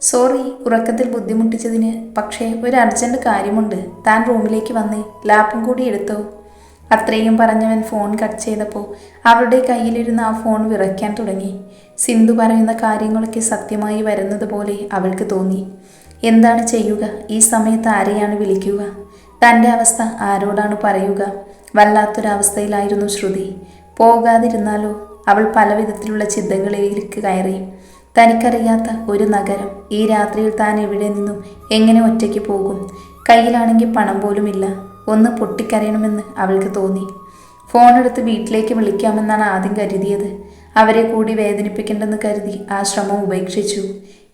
Sorry ഉറക്കത്തിൽ ബുദ്ധിമുട്ടിച്ചതിന് പക്ഷേ ഒരു അർജന്റ് കാര്യമുണ്ട്. താൻ റൂമിലേക്ക് വന്ന് ലാപ്പും കൂടി എടുത്തോ? അത്രയും പറഞ്ഞവൻ ഫോൺ കട്ട് ചെയ്തപ്പോൾ അവരുടെ കയ്യിലിരുന്ന ആ ഫോൺ വിറയ്ക്കാൻ തുടങ്ങി. സിന്ധു പറയുന്ന കാര്യങ്ങളൊക്കെ സത്യമായി വരുന്നത് പോലെ അവൾക്ക് തോന്നി. എന്താണ് ചെയ്യുക? ഈ സമയത്ത് ആരെയാണ് വിളിക്കുക? തന്റെ അവസ്ഥ ആരോടാണ് പറയുക? വല്ലാത്തൊരവസ്ഥയിലായിരുന്നു ശ്രുതി. പോകാതിരുന്നാലോ? അവൾ പല വിധത്തിലുള്ള ചിന്തകളിലേക്ക് കയറി. തനിക്കറിയാത്ത ഒരു നഗരം ഈ രാത്രിയിൽ താൻ എവിടെ നിന്നും എങ്ങനെ ഒറ്റയ്ക്ക് പോകും? കയ്യിലാണെങ്കിൽ പണം പോലുമില്ല. ഒന്ന് പൊട്ടിക്കരയണമെന്ന് അവൾക്ക് തോന്നി. ഫോൺ എടുത്ത് വീട്ടിലേക്ക് വിളിക്കാമെന്നാണ് ആദ്യം കരുതിയത്. അവരെ കൂടി വേദനിപ്പിക്കേണ്ടെന്ന് കരുതി ആ ശ്രമം ഉപേക്ഷിച്ചു.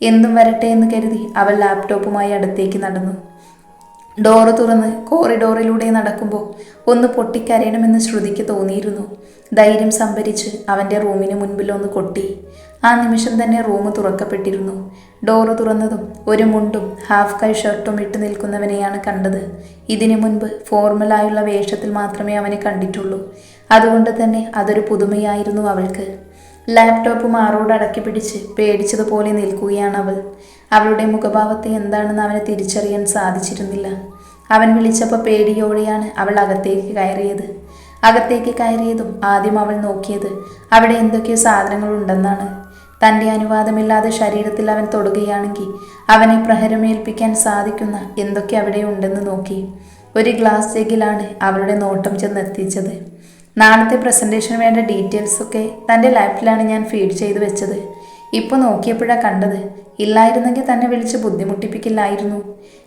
എന്തും വരട്ടെ എന്ന് കരുതി അവൾ ലാപ്ടോപ്പുമായി അടുത്തേക്ക് നടന്നു. ഡോറ് തുറന്ന് കോറിഡോറിലൂടെ നടക്കുമ്പോൾ ഒന്ന് പൊട്ടിക്കരയണമെന്ന് ശ്രുതിക്ക് തോന്നിയിരുന്നു. ധൈര്യം സംഭരിച്ച് അവന്റെ റൂമിന് മുൻപിൽ ഒന്ന് കൊട്ടി. ആ നിമിഷം തന്നെ റൂം തുറക്കപ്പെട്ടിരുന്നു. ഡോറ് തുറന്നതും ഒരു മുണ്ടും ഹാഫ് കൈ ഷർട്ടും ഇട്ട് നിൽക്കുന്നവനെയാണ് കണ്ടത്. ഇതിനു മുൻപ് ഫോർമലായുള്ള വേഷത്തിൽ മാത്രമേ അവനെ കണ്ടിട്ടുള്ളൂ. അതുകൊണ്ട് തന്നെ അതൊരു പുതുമയായിരുന്നു അവൾക്ക്. ലാപ്ടോപ്പ് മാറോട് അടക്കി പിടിച്ച് പേടിച്ചതുപോലെ നിൽക്കുകയാണ് അവൾ. അവളുടെ മുഖഭാവത്തെ എന്താണെന്ന് അവനെ തിരിച്ചറിയാൻ സാധിച്ചിരുന്നില്ല. അവൻ വിളിച്ചപ്പോൾ പേടിയോടെയാണ് അവൾ അകത്തേക്ക് കയറിയത്. അകത്തേക്ക് കയറിയതും ആദ്യം അവൾ നോക്കിയത് അവിടെ എന്തൊക്കെയോ സാധനങ്ങൾ ഉണ്ടെന്നാണ് തന്റെ അനുവാദമില്ലാതെ ശരീരത്തിൽ അവൻ തൊടുകയാണെങ്കിൽ അവനെ പ്രഹരമേൽപ്പിക്കാൻ സാധിക്കുന്ന എന്തൊക്കെ അവിടെ ഉണ്ടെന്ന് നോക്കി. ഒരു ഗ്ലാസ് ജഗിലാണ് അവളുടെ നോട്ടം ചെന്നെത്തിച്ചത്. നാളത്തെ പ്രസന്റേഷന് വേണ്ട ഡീറ്റെയിൽസൊക്കെ തന്റെ ലാപ്പിലാണ് ഞാൻ ഫീഡ് ചെയ്തു വെച്ചത്. ഇപ്പോൾ നോക്കിയപ്പോഴാണ് കണ്ടത്. ഇല്ലായിരുന്നെങ്കിൽ തന്നെ വിളിച്ച് ബുദ്ധിമുട്ടിപ്പിക്കില്ലായിരുന്നു.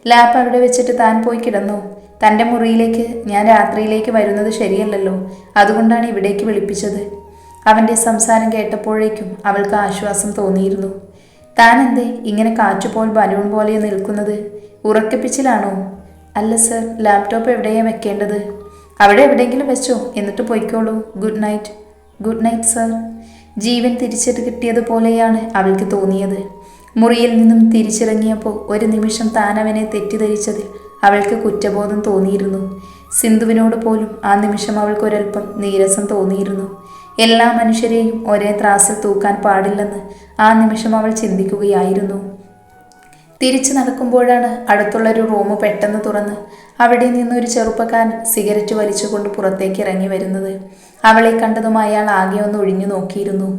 ലാപ്പ് അവിടെ വെച്ചിട്ട് താൻ പോയി കിടന്നു? തന്റെ മുറിയിലേക്ക് ഞാൻ രാത്രിയിലേക്ക് വരുന്നത് ശരിയല്ലല്ലോ. അതുകൊണ്ടാണ് ഇവിടേക്ക് വിളിപ്പിച്ചത്. അവന്റെ സംസാരം കേട്ടപ്പോഴേക്കും അവൾക്ക് ആശ്വാസം തോന്നിയിരുന്നു. താൻ എന്തേ ഇങ്ങനെ കാറ്റുപോൽ ബലൂൺ പോലെ നിൽക്കുന്നത്? ഉറക്കിപ്പിച്ചിലാണോ? അല്ല സർ ലാപ്ടോപ്പ് എവിടെയാണ് വെക്കേണ്ടത്? അവിടെ എവിടെയെങ്കിലും വെച്ചോ? എന്നിട്ട് പോയിക്കോളൂ. Good night. Good night sir. ജീവൻ തിരിച്ചിട്ട് കിട്ടിയതുപോലെയാണ് അവൾക്ക് തോന്നിയത്. മുറിയിൽ നിന്നും തിരിച്ചിറങ്ങിയപ്പോൾ ഒരു നിമിഷം താൻ അവനെ തെറ്റിദ്ധരിച്ചതിൽ അവൾക്ക് കുറ്റബോധം തോന്നിയിരുന്നു. സിന്ധുവിനോട് പോലും ആ നിമിഷം അവൾക്ക് ഒരൽപ്പം നീരസം തോന്നിയിരുന്നു. എല്ലാ മനുഷ്യരെയും ഒരേ ത്രാസിൽ തൂക്കാൻ പാടില്ലെന്ന് ആ നിമിഷം അവൾ ചിന്തിക്കുകയായിരുന്നു. തിരിച്ചു നടക്കുമ്പോഴാണ് അടുത്തുള്ളൊരു റൂം പെട്ടെന്ന് തുറന്ന് അവിടെ നിന്ന് ഒരു ചെറുപ്പക്കാരൻ സിഗരറ്റ് വലിച്ചുകൊണ്ട് പുറത്തേക്ക് ഇറങ്ങി വരുന്നത്. അവളെ കണ്ടതും അയാൾ ആകെ ഒന്ന് ഒഴിഞ്ഞു നോക്കിയിരുന്നു.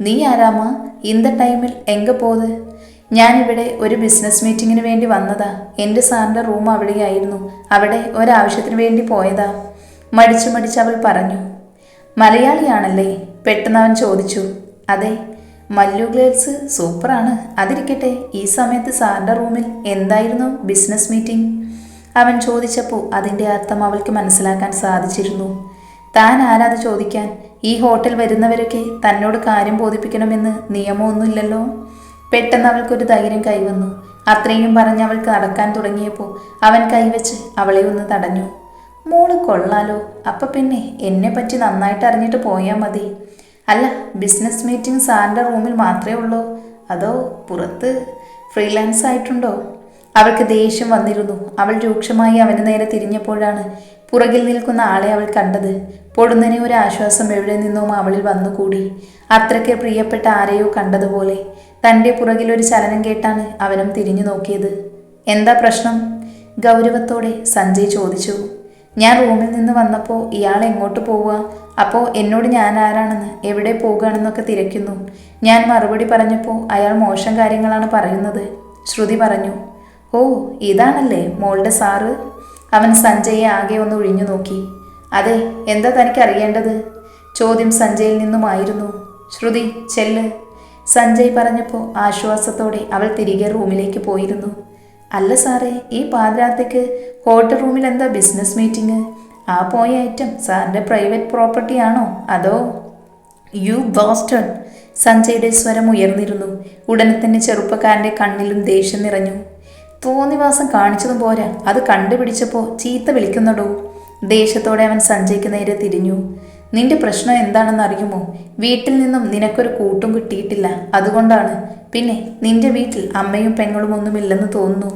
നീ ആരാമ ഇന്ത ടൈമിൽ എങ്ക പോത് ഞാനിവിടെ ഒരു ബിസിനസ് മീറ്റിങ്ങിന് വേണ്ടി വന്നതാ. എന്റെ സാറിന്റെ റൂം അവിടെയായിരുന്നു. അവിടെ ഒരാവശ്യത്തിന് വേണ്ടി പോയതാ. മടിച്ചു മടിച്ച് അവൾ പറഞ്ഞു മലയാളിയാണല്ലേ? പെട്ടെന്ന് അവൻ ചോദിച്ചു അതെ മല്ലു ഗ്ലേഡ്സ് സൂപ്പറാണ്. അതിരിക്കട്ടെ ഈ സമയത്ത് സാറിന്റെ റൂമിൽ എന്തായിരുന്നു ബിസിനസ് മീറ്റിംഗ് അവൻ ചോദിച്ചപ്പോൾ അതിന്റെ അർത്ഥം അവൾക്ക് മനസ്സിലാക്കാൻ സാധിച്ചിരുന്നു. താൻ ആരാത് ചോദിക്കാൻ? ഈ ഹോട്ടൽ വരുന്നവരൊക്കെ തന്നോട് കാര്യം ബോധിപ്പിക്കണമെന്ന് നിയമമൊന്നുമില്ലല്ലോ. പെട്ടെന്ന് അവൾക്കൊരു ധൈര്യം കൈവന്നു. അത്രയും പറഞ്ഞ് അവൾക്ക് നടക്കാൻ തുടങ്ങിയപ്പോൾ അവൻ കൈവച്ച് അവളെ ഒന്ന് തടഞ്ഞു. മോൾ കൊള്ളാലോ. അപ്പം പിന്നെ എന്നെ പറ്റി നന്നായിട്ട് അറിഞ്ഞിട്ട് പോയാൽ മതി. അല്ല ബിസിനസ് മീറ്റിംഗ് സാറിന്റെ റൂമിൽ മാത്രമേ ഉള്ളൂ? അതോ പുറത്ത് ഫ്രീലാൻസ് ആയിട്ടുണ്ടോ? അവൾക്ക് ദേഷ്യം വന്നിരുന്നു. അവൾ രൂക്ഷമായി അവന് നേരെ തിരിഞ്ഞപ്പോഴാണ് പുറകിൽ നിൽക്കുന്ന ആളെ അവൾ കണ്ടത്. പൊടുന്നനെ ഒരു ആശ്വാസം എവിടെ നിന്നും അവളിൽ വന്നുകൂടി. അത്രയ്ക്ക് പ്രിയപ്പെട്ട ആരെയോ കണ്ടതുപോലെ തന്റെ പുറകിലൊരു ചലനം കേട്ടാണ് അവനും തിരിഞ്ഞു നോക്കിയത്. എന്താ പ്രശ്നം? ഗൗരവത്തോടെ സഞ്ജയ് ചോദിച്ചു. ഞാൻ റൂമിൽ നിന്ന് വന്നപ്പോൾ ഇയാൾ എങ്ങോട്ട് പോവുക? അപ്പോൾ എന്നോട് ഞാൻ ആരാണെന്ന് എവിടെ പോകുകയാണെന്നൊക്കെ തിരക്കുന്നു. ഞാൻ മറുപടി പറഞ്ഞപ്പോൾ അയാൾ മോശം കാര്യങ്ങളാണ് പറയുന്നത് ശ്രുതി പറഞ്ഞു. ഓ ഇതാണല്ലേ മോളുടെ സാറ്? അവൻ സഞ്ജയെ ആകെ ഒന്ന് ഒഴിഞ്ഞു നോക്കി. അതെ എന്താ തനിക്ക് അറിയേണ്ടത് ചോദ്യം സഞ്ജയിൽ നിന്നുമായിരുന്നു. ശ്രുതി ചെല്ല്. സഞ്ജയ് പറഞ്ഞപ്പോൾ ആശ്വാസത്തോടെ അവൾ തിരികെ റൂമിലേക്ക് പോയിരുന്നു. അല്ല സാറേ ഈ പാതിരാത്തേക്ക് ഹോട്ടൽ റൂമിൽ എന്താ ബിസിനസ് മീറ്റിംഗ്? ആ പോയ ഐറ്റം സാറിന്റെ പ്രൈവറ്റ് പ്രോപ്പർട്ടി ആണോ അതോ? You Boston. സഞ്ജയുടെ സ്വരം ഉയർന്നിരുന്നു. ഉടനെ തന്നെ ചെറുപ്പക്കാരന്റെ കണ്ണിലും ദേഷ്യം നിറഞ്ഞു. തോന്നിവാസം കാണിച്ചതും പോരാ അത് കണ്ടുപിടിച്ചപ്പോൾ ചീത്ത വിളിക്കുന്നടോ? ദേഷ്യത്തോടെ അവൻ സഞ്ജയ്ക്ക് നേരെ തിരിഞ്ഞു. നിന്റെ പ്രശ്നം എന്താണെന്ന് അറിയുമോ? വീട്ടിൽ നിന്നും നിനക്കൊരു കൂട്ടും കിട്ടിയിട്ടില്ല. അതുകൊണ്ടാണ്. പിന്നെ നിന്റെ വീട്ടിൽ അമ്മയും പെങ്ങളും ഒന്നുമില്ലെന്ന് തോന്നുന്നു.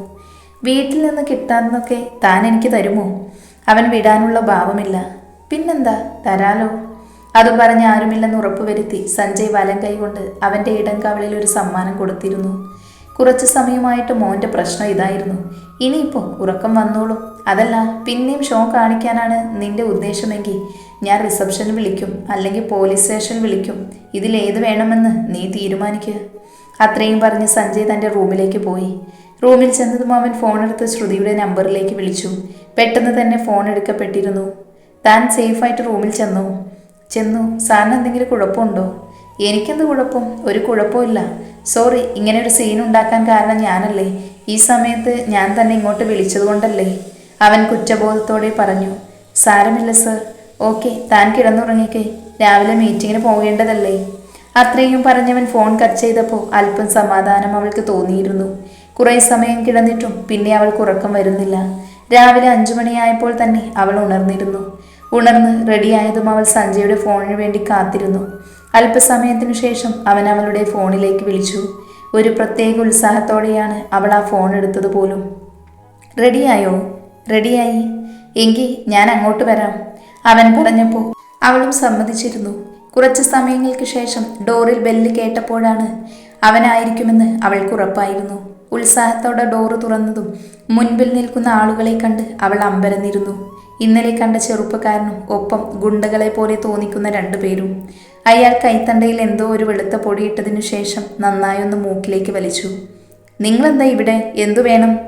വീട്ടിൽ നിന്ന് കിട്ടാന്നൊക്കെ താൻ എനിക്ക് തരുമോ? അവൻ വിടാനുള്ള ഭാവമില്ല. പിന്നെന്താ? തരാലോ. അതും പറഞ്ഞ് ആരുമില്ലെന്ന് ഉറപ്പുവരുത്തി സഞ്ജയ് വലം കൈകൊണ്ട് അവന്റെ ഇടം കവളിൽ ഒരു സമ്മാനം കൊടുത്തിരുന്നു. കുറച്ച് സമയമായിട്ട് മോന്റെ പ്രശ്നം ഇതായിരുന്നു. ഇനിയിപ്പോൾ ഉറക്കം വന്നോളൂ. അതല്ല പിന്നെയും ഷോ കാണിക്കാനാണ് നിന്റെ ഉദ്ദേശമെങ്കിൽ. ഞാൻ റിസപ്ഷനിൽ വിളിക്കും അല്ലെങ്കിൽ പോലീസ് സ്റ്റേഷനിൽ വിളിക്കും. ഇതിലേത് വേണമെന്ന് നീ തീരുമാനിക്കുക അത്രയും പറഞ്ഞ് സഞ്ജയ് തന്റെ റൂമിലേക്ക് പോയി. റൂമിൽ ചെന്നതും അവൻ ഫോണെടുത്ത് ശ്രുതിയുടെ നമ്പറിലേക്ക് വിളിച്ചു. പെട്ടെന്ന് തന്നെ ഫോൺ എടുക്കപ്പെട്ടിരുന്നു. താൻ സേഫായിട്ട് റൂമിൽ ചെന്നു? ചെന്നു സാറിന് എന്തെങ്കിലും കുഴപ്പമുണ്ടോ? എനിക്കെന്ത് കുഴപ്പം? ഒരു കുഴപ്പമില്ല സോറി ഇങ്ങനെ ഒരു സീൻ ഉണ്ടാക്കാൻ കാരണം ഞാനല്ലേ. ഈ സമയത്ത് ഞാൻ തന്നെ ഇങ്ങോട്ട് വിളിച്ചതുകൊണ്ടല്ലേ അവൻ കുറ്റബോധത്തോടെ പറഞ്ഞു സാരമില്ല സർ ഓക്കെ താൻ കിടന്നുറങ്ങിക്കേ. രാവിലെ മീറ്റിങ്ങിന് പോകേണ്ടതല്ലേ. അത്രയും പറഞ്ഞവൻ ഫോൺ കട്ട് ചെയ്തപ്പോൾ അല്പം സമാധാനം അവൾക്ക് തോന്നിയിരുന്നു. കുറേ സമയം കിടന്നിട്ടും പിന്നെ അവൾക്ക് ഉറക്കം വരുന്നില്ല. രാവിലെ അഞ്ചു മണിയായപ്പോൾ തന്നെ അവൾ ഉണർന്നിരുന്നു. ഉണർന്ന് റെഡിയായതും അവൾ സഞ്ജയുടെ ഫോണിന് വേണ്ടി കാത്തിരുന്നു. അല്പസമയത്തിനു ശേഷം അവൻ അവളുടെ ഫോണിലേക്ക് വിളിച്ചു. ഒരു പ്രത്യേക ഉത്സാഹത്തോടെയാണ് അവൾ ആ ഫോൺ എടുത്തത് പോലും. റെഡിയായോ? റെഡിയായി. എങ്കിൽ ഞാൻ അങ്ങോട്ട് വരാം. അവൻ പറഞ്ഞപ്പോൾ അവളും സമ്മതിച്ചിരുന്നു. കുറച്ച് സമയങ്ങൾക്ക് ശേഷം ഡോറിൽ ബെല്ല് കേട്ടപ്പോഴാണ് അവനായിരിക്കുമെന്ന് അവൾക്ക് ഉറപ്പായിരുന്നു. ഉത്സാഹത്തോടെ ഡോറ് തുറന്നതും മുൻപിൽ നിൽക്കുന്ന ആളുകളെ കണ്ട് അവൾ അമ്പരന്നിരുന്നു. ഇന്നലെ കണ്ട ചെറുപ്പക്കാരനും ഒപ്പം ഗുണ്ടകളെ പോലെ തോന്നിക്കുന്ന രണ്ടുപേരും അയാൾ കൈത്തണ്ടയിൽ എന്തോ ഒരു വെളുത്ത പൊടിയിട്ടതിനു ശേഷം നന്നായൊന്ന് മൂക്കിലേക്ക് വലിച്ചു. നിങ്ങളെന്താ ഇവിടെ? എന്തു വേണം?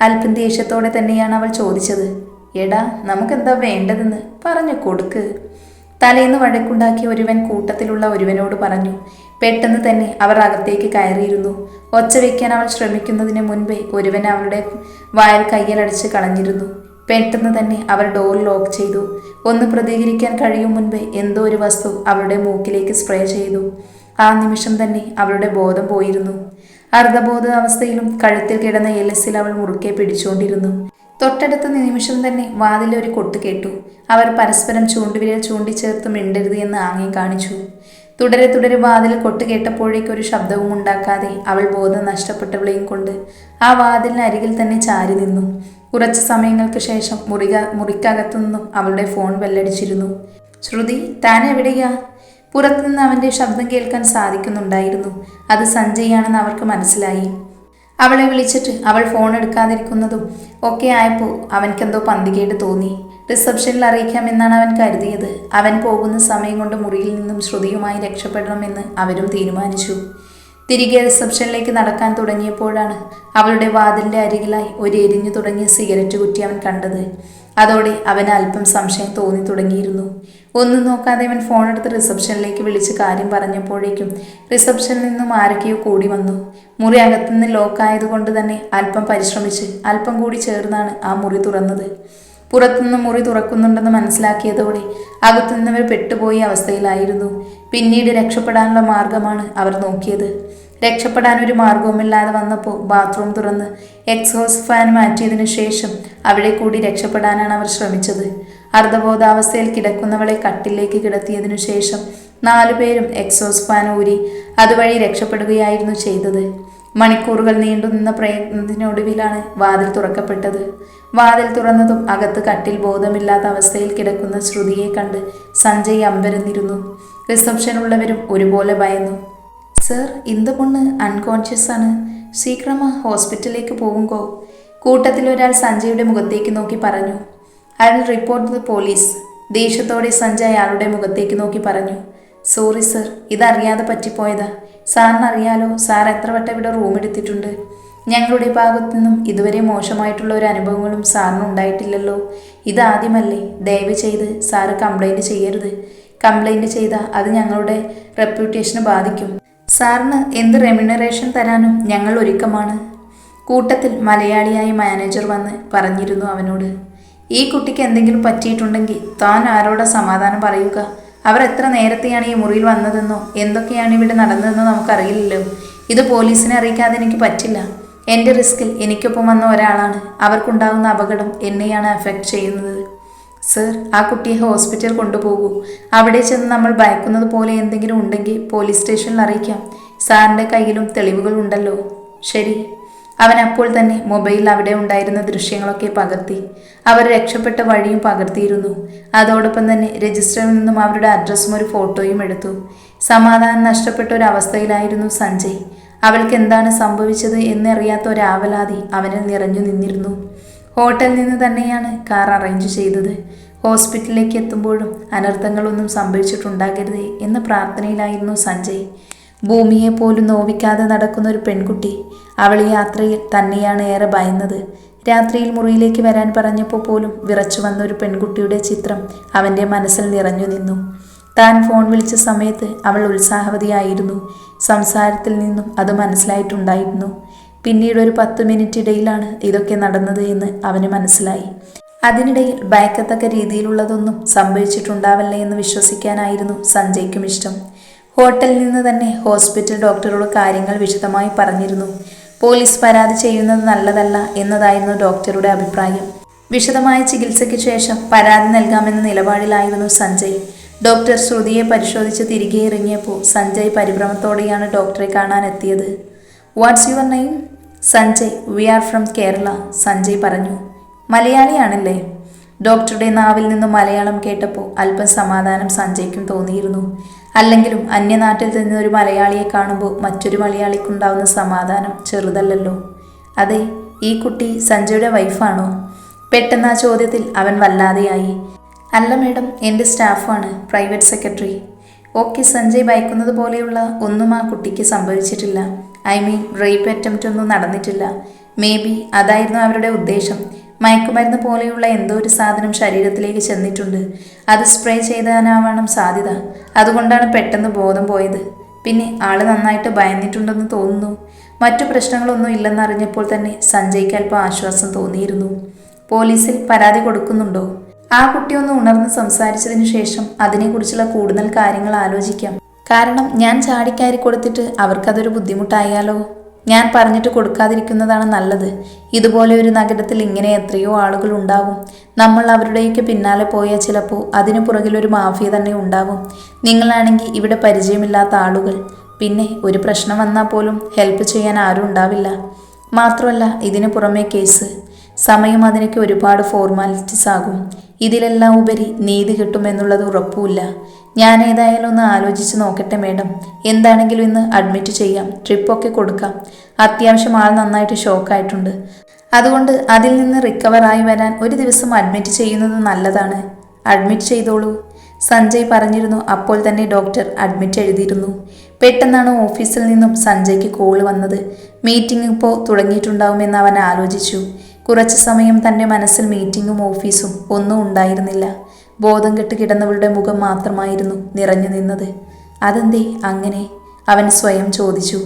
അല്പം ദേഷ്യത്തോടെ തന്നെയാണ് അവൾ ചോദിച്ചത്. എടാ നമുക്കെന്താ വേണ്ടതെന്ന്? പറഞ്ഞു കൊടുക്ക്. തലേന്ന് വഴക്കുണ്ടാക്കിയ ഒരുവൻ കൂട്ടത്തിലുള്ള ഒരുവനോട് പറഞ്ഞു പെട്ടെന്ന് തന്നെ അവർ അകത്തേക്ക് കയറിയിരുന്നു. ഒച്ച വയ്ക്കാൻ അവൾ ശ്രമിക്കുന്നതിന് മുൻപേ ഒരുവൻ അവളുടെ വായൽ കയ്യലടിച്ച് കളഞ്ഞിരുന്നു. പെട്ടെന്ന് തന്നെ അവർ ഡോർ ലോക്ക് ചെയ്തു. ഒന്ന് പ്രതികരിക്കാൻ കഴിയും മുൻപ് എന്തോ ഒരു വസ്തു അവളുടെ മൂക്കിലേക്ക് സ്പ്രേ ചെയ്തു. ആ നിമിഷം തന്നെ അവളുടെ ബോധം പോയിരുന്നു. അർദ്ധബോധ അവസ്ഥയിലും കഴുത്തിൽ കിടന്ന എലസിൽ അവൾ മുറുക്കെ പിടിച്ചുകൊണ്ടിരുന്നു. തൊട്ടടുത്ത നിമിഷം തന്നെ വാതിൽ ഒരു കൊട്ട് കേട്ടു. അവർ പരസ്പരം ചൂണ്ടുവിരൽ ചൂണ്ടിച്ചേർത്ത് മിണ്ടരുത് എന്ന് ആംഗ്യം കാണിച്ചു. തുടരെ തുടരെ വാതിൽ കൊട്ട് കേട്ടപ്പോഴേക്ക് ഒരു ശബ്ദവും ഉണ്ടാക്കാതെ അവൾ ബോധം നഷ്ടപ്പെട്ടവളെയും കൊണ്ട് ആ വാതിലിന് അരികിൽ തന്നെ ചാരി നിന്നു. കുറച്ച് സമയങ്ങൾക്ക് ശേഷം മുറിക മുറിക്കകത്തു നിന്നും അവളുടെ ഫോൺ വെല്ലടിച്ചിരുന്നു. ശ്രുതി താൻ എവിടെയാ? പുറത്തുനിന്ന് അവന്റെ ശബ്ദം കേൾക്കാൻ സാധിക്കുന്നുണ്ടായിരുന്നു. അത് സഞ്ജയാണെന്ന് അവർക്ക് മനസ്സിലായി. അവളെ വിളിച്ചിട്ട് അവൾ ഫോൺ എടുക്കാതിരിക്കുന്നതും ഒക്കെ ആയപ്പോൾ അവൻക്കെന്തോ പന്തികേട് തോന്നി. റിസപ്ഷനിൽ അറിയിക്കാമെന്നാണ് അവൻ കരുതിയത്. അവൻ പോകുന്ന സമയം കൊണ്ട് മുറിയിൽ നിന്നും ശ്രുതിയുമായി രക്ഷപ്പെടണമെന്ന് അവരും തീരുമാനിച്ചു. തിരികെ റിസപ്ഷനിലേക്ക് നടക്കാൻ തുടങ്ങിയപ്പോഴാണ് അവളുടെ വാതിലിന്റെ അരികിലായി ഒരു എരിഞ്ഞു തുടങ്ങിയ സിഗരറ്റ് കുറ്റി അവൻ കണ്ടത്. അതോടെ അവന് അല്പം സംശയം തോന്നി തുടങ്ങിയിരുന്നു. ഒന്നും നോക്കാതെ അവൻ ഫോൺ എടുത്ത് റിസപ്ഷനിലേക്ക് വിളിച്ച് കാര്യം പറഞ്ഞപ്പോഴേക്കും റിസപ്ഷനിൽ നിന്നും ആരൊക്കെയോ കൂടി വന്നു. മുറി അകത്തുനിന്ന് ലോക്കായതുകൊണ്ട് തന്നെ അല്പം പരിശ്രമിച്ച് അല്പം കൂടി ചേർന്നാണ് ആ മുറി തുറന്നത്. പുറത്തുനിന്ന് മുറി തുറക്കുന്നുണ്ടെന്ന് മനസ്സിലാക്കിയതോടെ അകത്തുനിന്നവർ പെട്ടുപോയ അവസ്ഥയിലായിരുന്നു. പിന്നീട് രക്ഷപ്പെടാനുള്ള മാർഗമാണ് അവർ നോക്കിയത്. രക്ഷപ്പെടാൻ ഒരു മാർഗവുമില്ലാതെ വന്നപ്പോൾ ബാത്റൂം തുറന്ന് എക്സോസ് ഫാൻ മാറ്റിയതിനു ശേഷം അവിടെ കൂടി രക്ഷപ്പെടാനാണ് അവർ ശ്രമിച്ചത്. അർദ്ധബോധാവസ്ഥയിൽ കിടക്കുന്നവളെ കട്ടിലേക്ക് കിടത്തിയതിനു ശേഷം നാലുപേരും എക്സോസ് ഫാൻ ഊരി അതുവഴി രക്ഷപ്പെടുകയായിരുന്നു ചെയ്തത്. മണിക്കൂറുകൾ നീണ്ടുനിന്ന പ്രയത്നത്തിനൊടുവിലാണ് വാതിൽ തുറക്കപ്പെട്ടത്. വാതിൽ തുറന്നതും അകത്ത് കട്ടിൽ ബോധമില്ലാത്ത അവസ്ഥയിൽ കിടക്കുന്ന ശ്രുതിയെ കണ്ട് സഞ്ജയ് അമ്പരന്നിരുന്നു. റിസപ്ഷനുള്ളവരും ഒരുപോലെ ഭയന്നു. സർ ഇന്ത് പൊണ്ണ് അൺകോൺഷ്യസ് ആണ്. സീക്രമ ഹോസ്പിറ്റലിലേക്ക് പോകുമ്പോൾ കൂട്ടത്തിൽ ഒരാൾ സഞ്ജയുടെ മുഖത്തേക്ക് നോക്കി പറഞ്ഞു. I will report the police. ദേഷ്യത്തോടെ സഞ്ജയ് അയാളുടെ മുഖത്തേക്ക് നോക്കി പറഞ്ഞു. Sorry sir. ഇതറിയാതെ പറ്റിപ്പോയതാ. സാറിന് അറിയാലോ സാർ എത്ര വട്ടം ഇവിടെ റൂം എടുത്തിട്ടുണ്ട്. ഞങ്ങളുടെ ഭാഗത്തു നിന്നും ഇതുവരെ മോശമായിട്ടുള്ള ഒരു അനുഭവങ്ങളും സാറിന് ഉണ്ടായിട്ടില്ലല്ലോ. ഇതാദ്യമല്ലേ? ദയവ് ചെയ്ത് സാറ് കംപ്ലൈന്റ് ചെയ്യരുത്. കംപ്ലൈന്റ് ചെയ്താൽ അത് ഞങ്ങളുടെ റെപ്യൂട്ടേഷന് ബാധിക്കും. സാറിന് എന്ത് റെമ്യൂണറേഷൻ തരാനും ഞങ്ങൾ ഒരുക്കമാണ്. കൂട്ടത്തിൽ മലയാളിയായ മാനേജർ വന്ന് പറഞ്ഞിരുന്നു അവനോട്. ഈ കുട്ടിക്ക് എന്തെങ്കിലും പറ്റിയിട്ടുണ്ടെങ്കിൽ താൻ ആരോടാ സമാധാനം പറയുക? അവർ എത്ര നേരത്തെയാണ് ഈ മുറിയിൽ വന്നതെന്നോ എന്തൊക്കെയാണ് ഇവിടെ നടന്നതെന്നോ നമുക്കറിയില്ലല്ലോ. ഇത് പോലീസിനെ അറിയിക്കാതെ എനിക്ക് പറ്റില്ല. എന്റെ റിസ്കിൽ എനിക്കൊപ്പം വന്ന ഒരാളാണ്. അവർക്കുണ്ടാകുന്ന അപകടം എന്നെയാണ് അഫക്റ്റ് ചെയ്യുന്നത്. സർ ആ കുട്ടിയെ ഹോസ്പിറ്റൽ കൊണ്ടുപോകൂ. അവിടെ ചെന്ന് നമ്മൾ ഭയക്കുന്നത് പോലെ എന്തെങ്കിലും ഉണ്ടെങ്കിൽ പോലീസ് സ്റ്റേഷനിൽ അറിയിക്കാം. സാറിന്റെ കയ്യിലും തെളിവുകൾ ഉണ്ടല്ലോ. ശരി. അവൻ അപ്പോൾ തന്നെ മൊബൈലിൽ അവിടെ ഉണ്ടായിരുന്ന ദൃശ്യങ്ങളൊക്കെ പകർത്തി. അവർ രക്ഷപ്പെട്ട വഴിയും പകർത്തിയിരുന്നു. അതോടൊപ്പം തന്നെ രജിസ്റ്ററിൽ നിന്നും അവരുടെ അഡ്രസ്സും ഒരു ഫോട്ടോയും എടുത്തു. സമാധാനം നഷ്ടപ്പെട്ട ഒരു അവസ്ഥയിലായിരുന്നു സഞ്ജയ്. അവൾക്ക് എന്താണ് സംഭവിച്ചത് എന്നറിയാത്ത ഒരാവലാതി അവനിൽ നിറഞ്ഞു നിന്നിരുന്നു. ഹോട്ടലിൽ നിന്ന് തന്നെയാണ് കാർ അറേഞ്ച് ചെയ്തത്. ഹോസ്പിറ്റലിലേക്ക് എത്തുമ്പോഴും അനർത്ഥങ്ങളൊന്നും സംഭവിച്ചിട്ടുണ്ടാകരുതേ എന്ന പ്രാർത്ഥനയിലായിരുന്നു സഞ്ജയ്. ഭൂമിയെ പോലും നോവിക്കാതെ നടക്കുന്ന ഒരു പെൺകുട്ടി അവൾ യാത്രയിൽ തന്നെയാണ് ഏറെ ഭയന്നത്. രാത്രിയിൽ മുറിയിലേക്ക് വരാൻ പറഞ്ഞപ്പോൾ പോലും വിറച്ചു വന്ന ഒരു പെൺകുട്ടിയുടെ ചിത്രം അവന്റെ മനസ്സിൽ നിറഞ്ഞു നിന്നു. താൻ ഫോൺ വിളിച്ച സമയത്ത് അവൾ ഉത്സാഹവതിയായിരുന്നു. സംസാരത്തിൽ നിന്നും അത് മനസ്സിലായിട്ടുണ്ടായിരുന്നു. പിന്നീട് ഒരു പത്ത് മിനിറ്റ് ഇടയിലാണ് ഇതൊക്കെ നടന്നത് എന്ന് അവന് മനസ്സിലായി. അതിനിടയിൽ ഭയക്കത്തക്ക രീതിയിലുള്ളതൊന്നും സംഭവിച്ചിട്ടുണ്ടാവല്ലേ എന്ന് വിശ്വസിക്കാനായിരുന്നു സഞ്ജയ്ക്കും ഇഷ്ടം. ഹോട്ടലിൽ നിന്ന് തന്നെ ഹോസ്പിറ്റൽ ഡോക്ടറോട് കാര്യങ്ങൾ വിശദമായി പറഞ്ഞിരുന്നു. പോലീസ് പരാതി ചെയ്യുന്നത് നല്ലതല്ല എന്നതായിരുന്നു ഡോക്ടറുടെ അഭിപ്രായം. വിശദമായ ചികിത്സയ്ക്ക് ശേഷം പരാതി നൽകാമെന്ന നിലപാടിലായിരുന്നു സഞ്ജയ്. ഡോക്ടർ ശ്രുതിയെ പരിശോധിച്ച് തിരികെ ഇറങ്ങിയപ്പോൾ സഞ്ജയ് പരിഭ്രമത്തോടെയാണ് ഡോക്ടറെ കാണാനെത്തിയത്. What's your name? Sanjay we are from Kerala Sanjay പറഞ്ഞു. മലയാളിയാണല്ലേ? ഡോക്ടറുടെ നാവിൽ നിന്ന് മലയാളം കേട്ടപ്പോൾ അല്പം സമാധാനം സഞ്ജയ്ക്കും തോന്നിയിരുന്നു. അല്ലെങ്കിലും അന്യനാട്ടിൽ നിന്ന് ഒരു മലയാളിയെ കാണുമ്പോൾ മറ്റൊരു മലയാളിക്കുണ്ടാവുന്ന സമാധാനം ചെറുതല്ലല്ലോ. അതെ ഈ കുട്ടി സഞ്ജയുടെ വൈഫാണോ? പെട്ടെന്ന് ആ ചോദ്യത്തിൽ അവൻ വല്ലാതെയായി. അല്ല മേഡം എന്റെ സ്റ്റാഫാണ് പ്രൈവറ്റ് സെക്രട്ടറി. ഓക്കെ സഞ്ജയ് ഭയക്കുന്നത് പോലെയുള്ള ഒന്നും ആ കുട്ടിക്ക് സംഭവിച്ചിട്ടില്ല. ഐ മീൻ റേപ്പ് അറ്റംപ്റ്റ് ഒന്നും നടന്നിട്ടില്ല. മേ ബി അതായിരുന്നു അവരുടെ ഉദ്ദേശം. മയക്കുമരുന്ന് പോലെയുള്ള എന്തോ ഒരു സാധനം ശരീരത്തിലേക്ക് ചെന്നിട്ടുണ്ട്. അത് സ്പ്രേ ചെയ്താനാവണം സാധ്യത. അതുകൊണ്ടാണ് പെട്ടെന്ന് ബോധം പോയത്. പിന്നെ ആൾ നന്നായിട്ട് ഭയന്നിട്ടുണ്ടെന്ന് തോന്നുന്നു. മറ്റു പ്രശ്നങ്ങളൊന്നും ഇല്ലെന്നറിഞ്ഞപ്പോൾ തന്നെ സഞ്ജയ്ക്ക് അല്പം ആശ്വാസം തോന്നിയിരുന്നു. പോലീസിൽ പരാതി കൊടുക്കുന്നുണ്ടോ? ആ കുട്ടി ഒന്ന് ഉണർന്ന് സംസാരിച്ചതിന് ശേഷം അതിനെക്കുറിച്ചുള്ള കൂടുതൽ കാര്യങ്ങൾ ആലോചിക്കാം. കാരണം ഞാൻ ചാടിക്കാരി കൊടുത്തിട്ട് അവർക്കതൊരു ബുദ്ധിമുട്ടായാലോ? ഞാൻ പറഞ്ഞിട്ട് കൊടുക്കാതിരിക്കുന്നതാണ് നല്ലത്. ഇതുപോലെ ഒരു നഗരത്തിൽ ഇങ്ങനെ എത്രയോ ആളുകൾ ഉണ്ടാവും. നമ്മൾ അവരുടെയൊക്കെ പിന്നാലെ പോയാൽ ചിലപ്പോൾ അതിനു പുറകിൽ ഒരു മാഫിയ തന്നെ ഉണ്ടാവും. നിങ്ങളാണെങ്കിൽ ഇവിടെ പരിചയമില്ലാത്ത ആളുകൾ. പിന്നെ ഒരു പ്രശ്നം വന്നാൽ പോലും ഹെൽപ്പ് ചെയ്യാൻ ആരും ഉണ്ടാവില്ല. മാത്രമല്ല ഇതിനു പുറമേ കേസ്. സമയം അതിനൊക്കെ ഒരുപാട് ഫോർമാലിറ്റീസ് ആകും. ഇതിലെല്ലാം ഉപരി നീതി കിട്ടുമെന്നുള്ളത് ഉറപ്പുമില്ല. ഞാൻ ഏതായാലും ഒന്ന് ആലോചിച്ച് നോക്കട്ടെ മേഡം. എന്താണെങ്കിലും ഇന്ന് അഡ്മിറ്റ് ചെയ്യാം. ട്രിപ്പൊക്കെ കൊടുക്കാം. അത്യാവശ്യം ആൾ നന്നായിട്ട് ഷോക്കായിട്ടുണ്ട് അതുകൊണ്ട് അതിൽ നിന്ന് റിക്കവറായി വരാൻ ഒരു ദിവസം അഡ്മിറ്റ് ചെയ്യുന്നത് നല്ലതാണ്. അഡ്മിറ്റ് ചെയ്തോളൂ. സഞ്ജയ് പറഞ്ഞിരുന്നു അപ്പോൾ തന്നെ ഡോക്ടർ അഡ്മിറ്റ് എഴുതിയിരുന്നു. പെട്ടെന്നാണ് ഓഫീസിൽ നിന്നും സഞ്ജയ്ക്ക് കോൾ വന്നത്. മീറ്റിംഗ് ഇപ്പോൾ തുടങ്ങിയിട്ടുണ്ടാവുമെന്ന് അവൻ ആലോചിച്ചു. കുറച്ചു സമയം തന്റെ മനസ്സിൽ മീറ്റിങ്ങും ഓഫീസും ഒന്നും ഉണ്ടായിരുന്നില്ല. ബോധം കെട്ട് കിടന്നവളുടെ മുഖം മാത്രമായിരുന്നു നിറഞ്ഞു നിന്നത്. അതെന്തേ അങ്ങനെ? അവൻ സ്വയം ചോദിച്ചു.